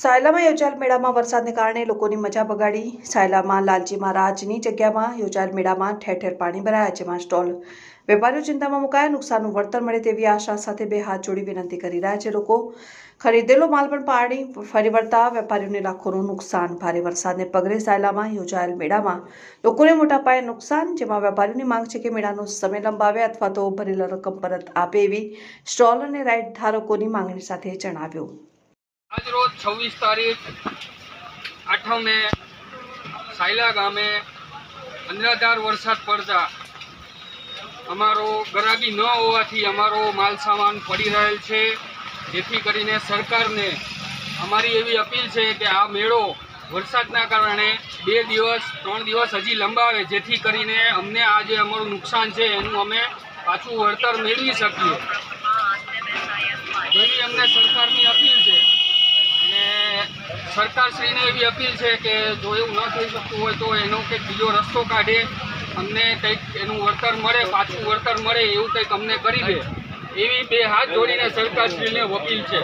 સાયલામાં યોજાયેલ મેળામાં વરસાદને કારણે લોકોની મજા બગાડી. સાયલામાં લાલજી મહારાજની જગ્યામાં યોજાયેલ મેળામાં ઠેર ઠેર પાણી ભરાયા, જેમાં સ્ટોલ વેપારીઓ ચિંતામાં મુકાયા. નુકસાનનું વળતર મળે તેવી આશા સાથે બે હાથ જોડી વિનંતી કરી રહ્યા છે લોકો. ખરીદેલો માલ પણ પાણી ફરી વળતા વેપારીઓને લાખોનું નુકસાન, ભારે વરસાદને પગલે સાયલામાં યોજાયેલ મેળામાં લોકોને મોટા પાયે નુકસાન, જેમાં વેપારીઓની માંગ છે કે મેળાનો સમય લંબાવે અથવા તો ભરેલા રકમ પરત આપે એવી સ્ટોલ અને રાઇડ ધારકોની માંગણી સાથે જણાવ્યું. આજ રોજ છવ્વીસ તારીખ આઠમે સાયલા ગામે અંધાધાર વરસાદ પડતા અમારો ગરાગી ન હોવાથી અમારો માલ સામાન પડી રહેલ છે. જેથી કરીને સરકારને અમારી એવી અપીલ છે કે આ મેળો વરસાદના કારણે બે દિવસ ત્રણ દિવસ હજી લંબાવે જેથી કરીને અમને આ જે અમારું નુકસાન છે એનું અમે પાછું વળતર મેળવી શકીએ. એવી અમને સરકારની સરકારશ્રીને એવી અપીલ છે કે જો એવું ન થઈ શકતું હોય તો એનો કંઈક બીજો રસ્તો કાઢે, અમને કંઈક એનું વળતર મળે, પાછું વળતર મળે, એવું કંઈક અમને કરી દે. એવી બે હાથ જોડીને સરકારશ્રીને વકીલ છે.